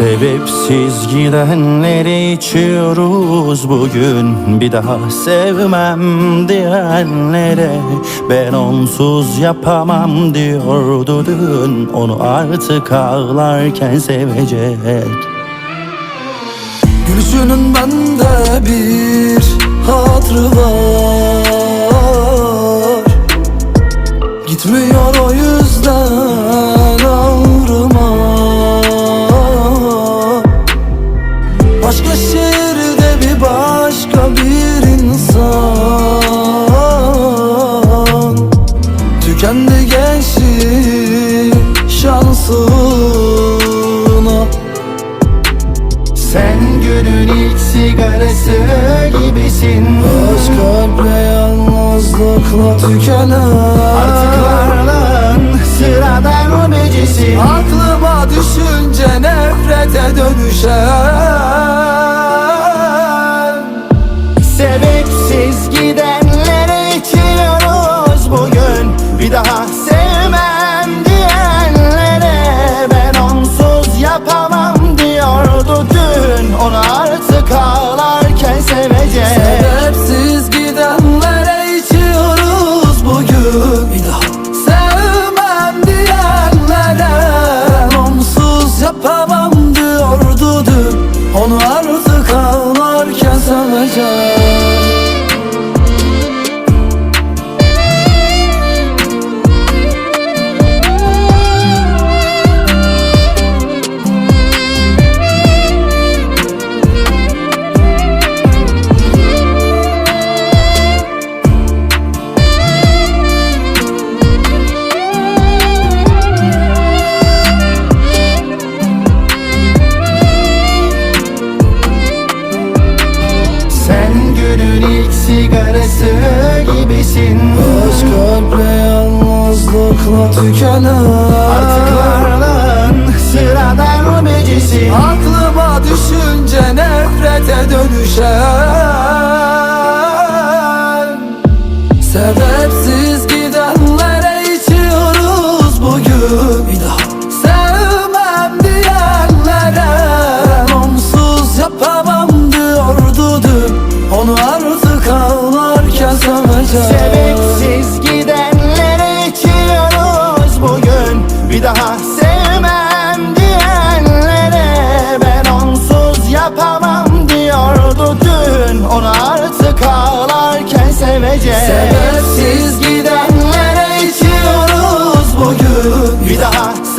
Sebepsiz gidenleri içiyoruz bugün. Bir daha sevmem diyenlere Ben onsuz yapamam diyordu dün. Onu artık ağlarken sevecek. Gülüşünün bende bir hatırı var. Gitmiyor o yüzden Başka şehirde bir başka bir insan. Tükendi gençlik şansına. Sen günün ilk sigarası gibisin. Aşk kalple yalnızlıkla tükenen. Artık varlığın sıradan ömecisin Aklıma düşünce nefrete dönüşen yapamam diyordu dün. Onu yalnızlıkla tükenen Artık varlığın sıradan ömecisin Aklıma düşünce nefrete dönüşen. Sebepsiz gidenlere içiyoruz bugün. Bir Bir daha sevmem diyenlere Ben onsuz yapamam diyordu dün. Onu artık ağlarken sevecek Sebepsiz gidenlere içiyoruz bugün. Bir daha